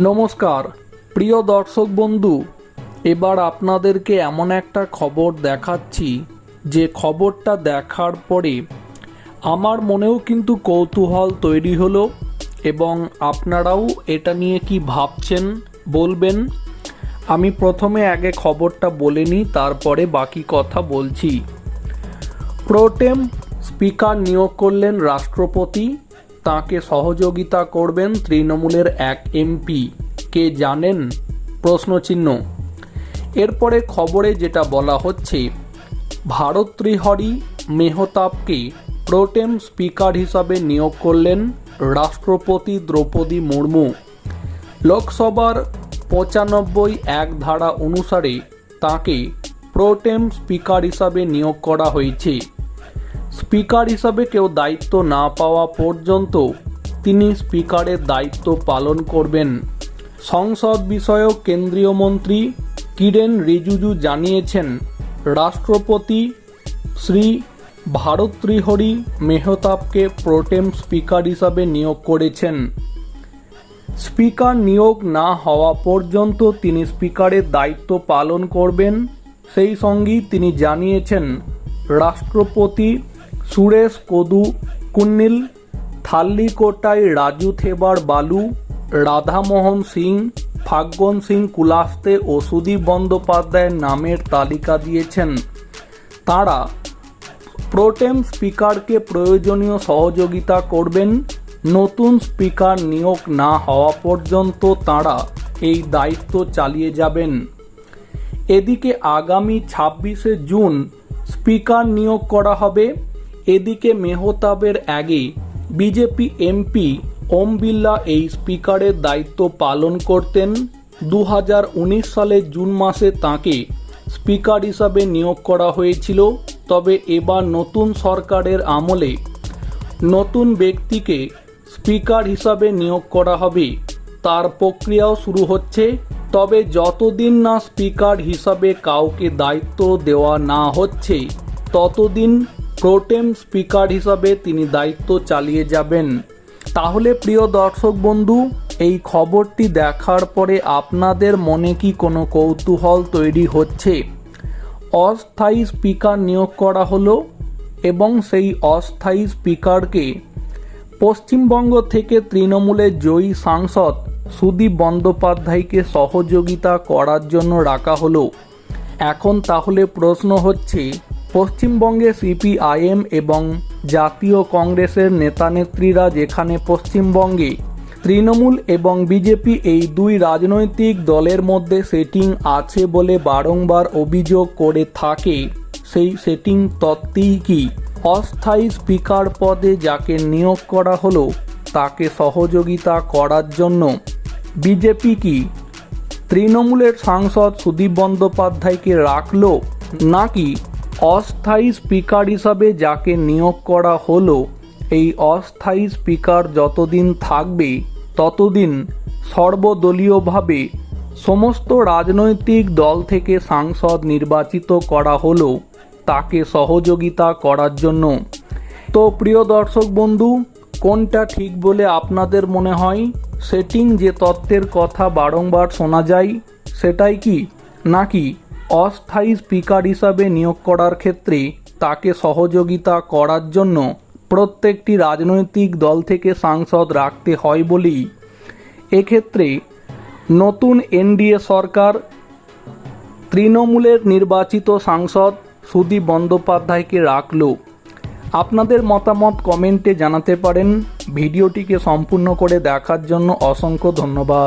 নমস্কার, প্রিয় দর্শক বন্ধু, এবার আপনাদেরকে এমন একটা খবর দেখাচ্ছি। যে খবরটা দেখার পরে আমার মনেও কিন্তু কৌতূহল তৈরি হলো এবং আপনারাও এটা নিয়ে কি ভাবছেন বলবেন। আমি প্রথমে আগে খবরটা বলে নিই, তারপরে বাকি কথা বলছি। প্রোটেম স্পিকার নিয়োগ করলেন রাষ্ট্রপতি তাকে সহযোগিতা করবেন তৃণমূলের এক এমপি। কে জানেন? প্রশ্নচিহ্ন। এরপরে খবরে যেটা বলা হচ্ছে, ভারতৃহরি মেহতাবকে প্রোটেম স্পিকার হিসাবে নিয়োগ করলেন রাষ্ট্রপতি দ্রৌপদী মুর্মু। লোকসভার পঁচানব্বই এক ধারা অনুসারে তাকে প্রোটেম স্পিকার হিসাবে নিয়োগ করা হয়েছে। স্পিকার হিসাবে কেউ দায়িত্ব না পাওয়া পর্যন্ত তিনি স্পিকারের দায়িত্ব পালন করবেন। সংসদ বিষয়ক কেন্দ্রীয় মন্ত্রী কিরেন রিজুজু জানিয়েছেন, রাষ্ট্রপতি শ্রী ভারতৃহরি মেহতাবকে প্রোটেম স্পিকার হিসাবে নিয়োগ করেছেন। স্পিকার নিয়োগ না হওয়া পর্যন্ত তিনি স্পিকারের দায়িত্ব পালন করবেন। সেই সঙ্গেই তিনি জানিয়েছেন, রাষ্ট্রপতি সুরেশ, কদু, কুন্নিল, থাল্লিকোটায় রাজু থেবার বালু, রাধামোহন সিং ফাগ্গন সিং কুলাস্তে ও সুদীপ বন্দ্যোপাধ্যায়ের নামের তালিকা দিয়েছেন। তারা প্রোটেম স্পিকারকে প্রয়োজনীয় সহযোগিতা করবেন। নতুন স্পিকার নিয়োগ না হওয়া পর্যন্ত তাঁরা এই দায়িত্ব চালিয়ে যাবেন। এদিকে আগামী ছাব্বিশে জুন স্পিকার নিয়োগ করা হবে। এদিকে মেহতাবের আগে বিজেপি এমপি ওম বিল্লা এই স্পিকারের দায়িত্ব পালন করতেন। দু সালের জুন মাসে তাকে স্পিকার হিসাবে নিয়োগ করা হয়েছিল। তবে এবার নতুন সরকারের আমলে নতুন ব্যক্তিকে স্পিকার হিসাবে নিয়োগ করা হবে। তার প্রক্রিয়াও শুরু হচ্ছে। তবে যতদিন না স্পিকার হিসাবে কাউকে দায়িত্ব দেওয়া না হচ্ছে, ততদিন প্রোটেম স্পিকার হিসাবে তিনি দায়িত্ব চালিয়ে যাবেন। তাহলে প্রিয় দর্শক বন্ধু, এই খবরটি দেখার পরে আপনাদের মনে কি কোনো কৌতূহল তৈরি হচ্ছে? অস্থায়ী স্পিকার নিয়োগ করা হলো এবং সেই অস্থায়ী স্পিকারকে পশ্চিমবঙ্গ থেকে তৃণমূলের জয়ী সাংসদ সুদীপ বন্দ্যোপাধ্যায়কে সহযোগিতা করার জন্য রাখা হলো। এখন তাহলে প্রশ্ন হচ্ছে পশ্চিমবঙ্গে সিপিআইএম এবং জাতীয় কংগ্রেসের নেতানেত্রীরা যেখানে পশ্চিমবঙ্গে তৃণমূল এবং বিজেপি এই দুই রাজনৈতিক দলের মধ্যে সেটিং আছে বলে বারংবার অভিযোগ করে থাকে, সেই সেটিং তত্ত্বেই কি অস্থায়ী স্পিকার পদে যাকে নিয়োগ করা হলো, তাকে সহযোগিতা করার জন্য বিজেপি কি তৃণমূলের সাংসদ সুদীপ বন্দ্যোপাধ্যায়কে রাখল, নাকি অস্থায়ী স্পিকার হিসাবে যাকে নিয়োগ করা হলো, এই অস্থায়ী স্পিকার যতদিন থাকবে, ততদিন সর্বদলীয়ভাবে সমস্ত রাজনৈতিক দল থেকে সাংসদ নির্বাচিত করা হলো তাকে সহযোগিতা করার জন্য। তো প্রিয় দর্শক বন্ধু, কোনটা ঠিক বলে আপনাদের মনে হয়? সেটিং যে তত্ত্বের কথা বারংবার শোনা যায়, সেটাই কি? নাকি অস্থায়ী স্পিকার হিসাবে নিয়োগ করার ক্ষেত্রে তাকে সহযোগিতা করার জন্য প্রত্যেকটি রাজনৈতিক দল থেকে সাংসদ রাখতে হয় বলেই। এক্ষেত্রে নতুন এনডিএ সরকার তৃণমূলের নির্বাচিত সাংসদ সুদীপ বন্দ্যোপাধ্যায়কে রাখল। আপনাদের মতামত কমেন্টে জানাতে পারেন। ভিডিওটিকে সম্পূর্ণ করে দেখার জন্য অসংখ্য ধন্যবাদ।